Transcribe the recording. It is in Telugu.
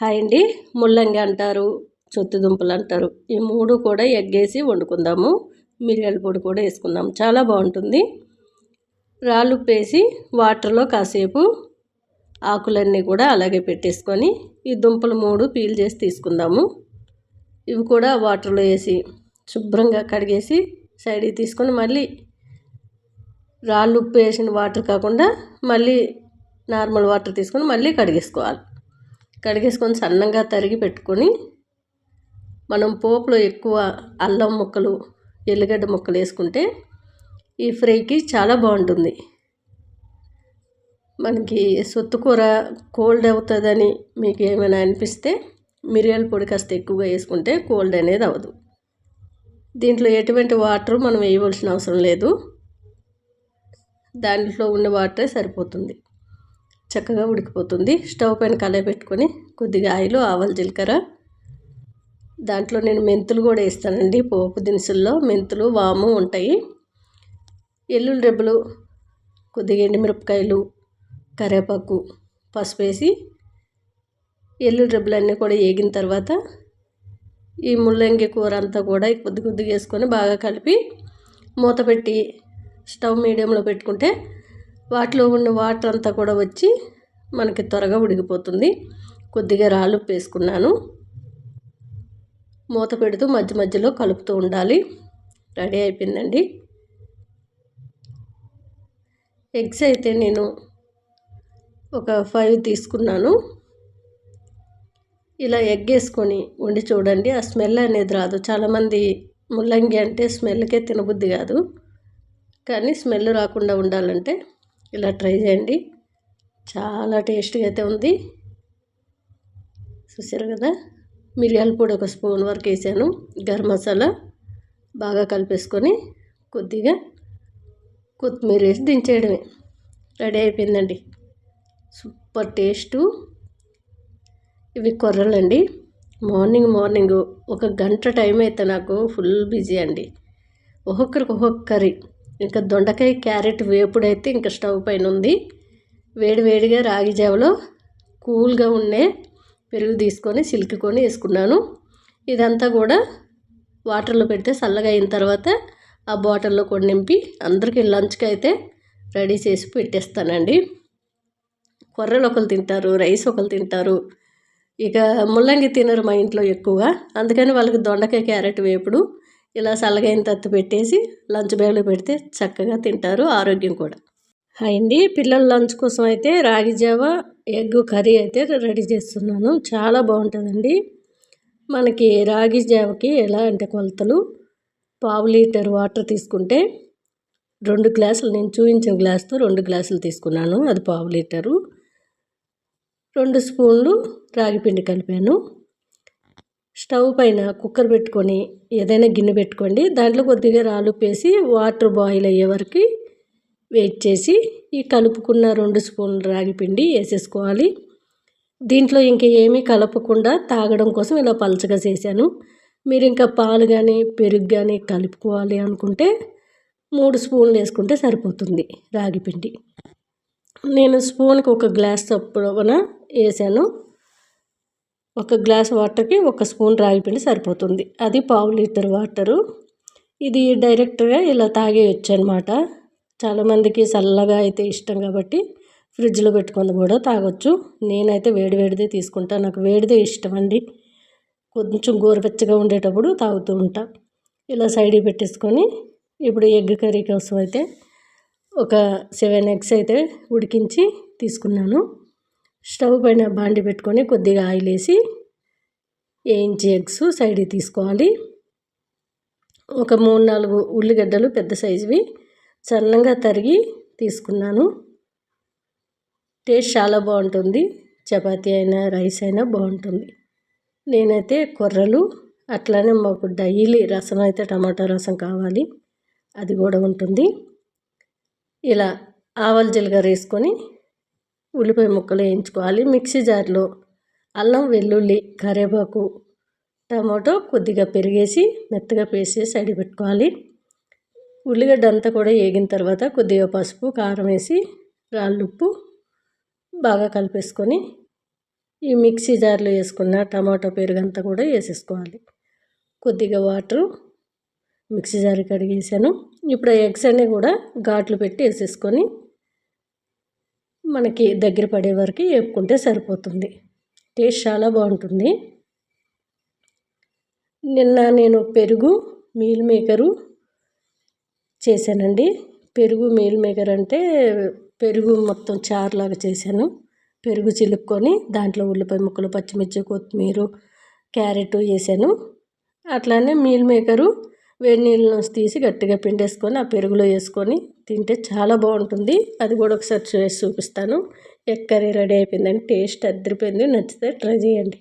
హాయ్ అండి. ముల్లంగి అంటారు చొత్తి దుంపలు అంటారు. ఈ మూడు కూడా ఎగ్గేసి వండుకుందాము. మిరియాల పొడి కూడా వేసుకుందాం. చాలా బాగుంటుంది. రాళ్ళు వేసి వాటర్లో కాసేపు ఆకులన్నీ కూడా అలాగే పెట్టేసుకొని ఈ దుంపలు మూడు పీల్ చేసి తీసుకుందాము. ఇవి కూడా వాటర్లో వేసి శుభ్రంగా కడిగేసి సైడ్కి తీసుకొని మళ్ళీ రాళ్ళు ఉప్పు వేసిన వాటర్ కాకుండా మళ్ళీ నార్మల్ వాటర్ తీసుకొని మళ్ళీ కడిగేసుకోవాలి. కడిగేసుకొని సన్నంగా తరిగి పెట్టుకొని మనం పోపులో ఎక్కువ అల్లం ముక్కలు ఎల్లిగడ్డ ముక్కలు వేసుకుంటే ఈ ఫ్రైకి చాలా బాగుంటుంది. మనకి సొత్తుకూర కోల్డ్ అవుతుందని మీకు ఏమైనా అనిపిస్తే మిరియాల పొడి కాస్త ఎక్కువగా వేసుకుంటే కోల్డ్ అనేది అవ్వదు. దీంట్లో ఎటువంటి వాటర్ మనం వేయవలసిన అవసరం లేదు. దాంట్లో ఉన్న వాటరే సరిపోతుంది. చక్కగా ఉడికిపోతుంది. స్టవ్ పైన కలయి పెట్టుకొని కొద్దిగా ఆయిల్ ఆవాలు జీలకర్ర. దాంట్లో నేను మెంతులు కూడా వేస్తానండి పోపు దినుసుల్లో. మెంతులు వాము ఉంటాయి. ఎల్లుల్లి రెబ్బలు కొద్దిగా ఎండుమిరపకాయలు కరివేపాకు పసుపు వేసి ఎల్లుల్లి రెబ్బలు అన్నీ కూడా వేగిన తర్వాత ఈ ముల్లంగి కూర అంతా కూడా కొద్ది కొద్దిగా వేసుకొని బాగా కలిపి మూత పెట్టి స్టవ్ మీడియంలో పెట్టుకుంటే వాటిలో ఉన్న వాటర్ అంతా కూడా వచ్చి మనకి త్వరగా ఉడికిపోతుంది. కొద్దిగా రాళ్ళు వేసుకున్నాను మూత పెడుతూ మధ్య మధ్యలో కలుపుతూ ఉండాలి. రెడీ అయిపోయిందండి. ఎగ్స్ అయితే నేను ఒక ఫైవ్ తీసుకున్నాను. ఇలా ఎగ్ వేసుకొని వండి చూడండి ఆ స్మెల్ అనేది రాదు. చాలామంది ముల్లంగి అంటే స్మెల్కే తినబుద్ధి కాదు. కానీ స్మెల్ రాకుండా ఉండాలంటే ఇలా ట్రై చేయండి. చాలా టేస్ట్గా అయితే ఉంది. చూసారు కదా? మిరియాల పొడి ఒక స్పూన్ వరకు వేసాను. గరం మసాలా బాగా కలిపేసుకొని కొద్దిగా కొత్తిమీర వేసి దించేయడమే. రెడీ అయిపోయిందండి. Super taste. ఇవి కొర్రలండి. మార్నింగ్ మార్నింగ్ ఒక గంట టైం అయితే నాకు ఫుల్ బిజీ అండి. ఒక్కొక్కరికి ఒక్కొక్క కర్రీ. ఇంకా దొండకాయ క్యారెట్ వేపుడైతే ఇంకా స్టవ్ పైన ఉంది వేడి వేడిగా రాగి జావలో కూల్గా ఉండే పెరుగు తీసుకొని సిల్కుకొని వేసుకున్నాను. ఇదంతా కూడా వాటర్లో పెడితే చల్లగా అయిన తర్వాత ఆ బాటిల్లో కూడా నింపి అందరికీ లంచ్కి అయితే రెడీ చేసి పెట్టేస్తానండి. కొర్రలు ఒకరు తింటారు రైస్ ఒకరు తింటారు. ఇక ముల్లంగి తినరు మా ఇంట్లో ఎక్కువగా అందుకని వాళ్ళకి దొండకాయ క్యారెట్ వేపుడు ఇలా చల్లగైన తత్తు పెట్టేసి లంచ్ బ్యాగ్లో పెడితే చక్కగా తింటారు ఆరోగ్యం కూడా. అయింది. పిల్లల లంచ్ కోసం అయితే రాగి జావ ఎగ్ కర్రీ అయితే రెడీ చేస్తున్నాను. చాలా బాగుంటుందండి. మనకి రాగి జావకి ఎలా అంటే కొలతలు? పావు లీటర్ వాటర్ తీసుకుంటే రెండు గ్లాసులు నేను చూపించిన గ్లాస్తో రెండు గ్లాసులు తీసుకున్నాను. అది పావు లీటరు. రెండు స్పూన్లు రాగి పిండి కలిపాను. స్టవ్ పైన కుక్కర్ పెట్టుకొని ఏదైనా గిన్నె పెట్టుకోండి. దాంట్లో కొద్దిగా రాళ్ళు పేసి వాటర్ బాయిల్ అయ్యే వరకు వెయిట్ చేసి ఈ కలుపుకున్న రెండు స్పూన్లు రాగి పిండి వేసేసుకోవాలి. దీంట్లో ఇంకా ఏమీ కలపకుండా తాగడం కోసం ఇలా పలచగా చేశాను. మీరు ఇంకా పాలు కానీ పెరుగు కానీ కలుపుకోవాలి అనుకుంటే మూడు స్పూన్లు వేసుకుంటే సరిపోతుంది రాగి పిండి. నేను స్పూన్కి ఒక గ్లాస్ చప్పున వేసాను. ఒక గ్లాస్ వాటర్కి ఒక స్పూన్ రాగి పిండి సరిపోతుంది. అది పావు లీటర్ వాటరు. ఇది డైరెక్ట్గా ఇలా తాగేయచ్చు అనమాట చాలామందికి చల్లగా అయితే ఇష్టం కాబట్టి ఫ్రిడ్జ్లో పెట్టుకొని కూడా తాగొచ్చు. నేనైతే వేడి వేడిదే తీసుకుంటాను నాకు వేడిదే ఇష్టం అండి కొంచెం గోరువెచ్చగా ఉండేటప్పుడు తాగుతూ ఉంటా. ఇలా సైడ్ పెట్టేసుకొని ఇప్పుడు ఎగ్ కర్రీ కోసం అయితే ఒక సెవెన్ ఎగ్స్ అయితే ఉడికించి తీసుకున్నాను. స్టవ్ పైన బాండి పెట్టుకొని కొద్దిగా ఆయిల్ వేసి వేయించి ఎగ్స్ సైడ్కి తీసుకోవాలి. ఒక మూడు నాలుగు ఉల్లిగడ్డలు పెద్ద సైజువి సన్నంగా తరిగి తీసుకున్నాను. టేస్ట్ చాలా బాగుంటుంది. చపాతీ అయినా రైస్ అయినా బాగుంటుంది. నేనైతే కొర్రలు అట్లానే మాకు డైలీ రసం అయితే టమాటా రసం కావాలి. అది కూడా ఉంటుంది. ఇలా ఆవల జీలకర్ర వేసుకొని ఉల్లిపాయ ముక్కలు వేయించుకోవాలి. మిక్సీ జార్లో అల్లం వెల్లుల్లి కరివేపాకు టమాటో కొద్దిగా పెరిగేసి మెత్తగా పేస్ట్ చేసి సైడ్ పెట్టుకోవాలి. ఉల్లిగడ్డ అంతా కూడా వేగిన తర్వాత కొద్దిగా పసుపు కారం వేసి రాళ్ళుప్పు బాగా కలిపేసుకొని ఈ మిక్సీ జార్లో వేసుకున్న టమాటో పెరుగు అంతా కూడా వేసేసుకోవాలి. కొద్దిగా వాటర్ మిక్సీ జార్ కడిగేసాను. ఇప్పుడు ఎగ్స్ అన్నీ కూడా ఘాట్లు పెట్టి వేసేసుకొని మనకి దగ్గర పడే వరకు వేపుకుంటే సరిపోతుంది. టేస్ట్ చాలా బాగుంటుంది. నిన్న నేను పెరుగు మీల్ మేకరు చేశానండి. పెరుగు మీల్ మేకర్ అంటే పెరుగు మొత్తం చారులాగా చేశాను. పెరుగు చిలుక్కొని దాంట్లో ఉల్లిపాయ ముక్కలు పచ్చిమిర్చి కొత్తిమీర క్యారెట్ వేసాను అట్లానే మీల్ మేకరు వేడి నీళ్ళ తీసి గట్టిగా పిండేసుకొని ఆ పెరుగులో వేసుకొని తింటే చాలా బాగుంటుంది. అది కూడా ఒకసారి చేసి చూపిస్తాను. ఎగ్ కర్రీ రెడీ అయిపోయిందండి టేస్ట్ అద్దరిపోయింది. నచ్చితే ట్రై చేయండి.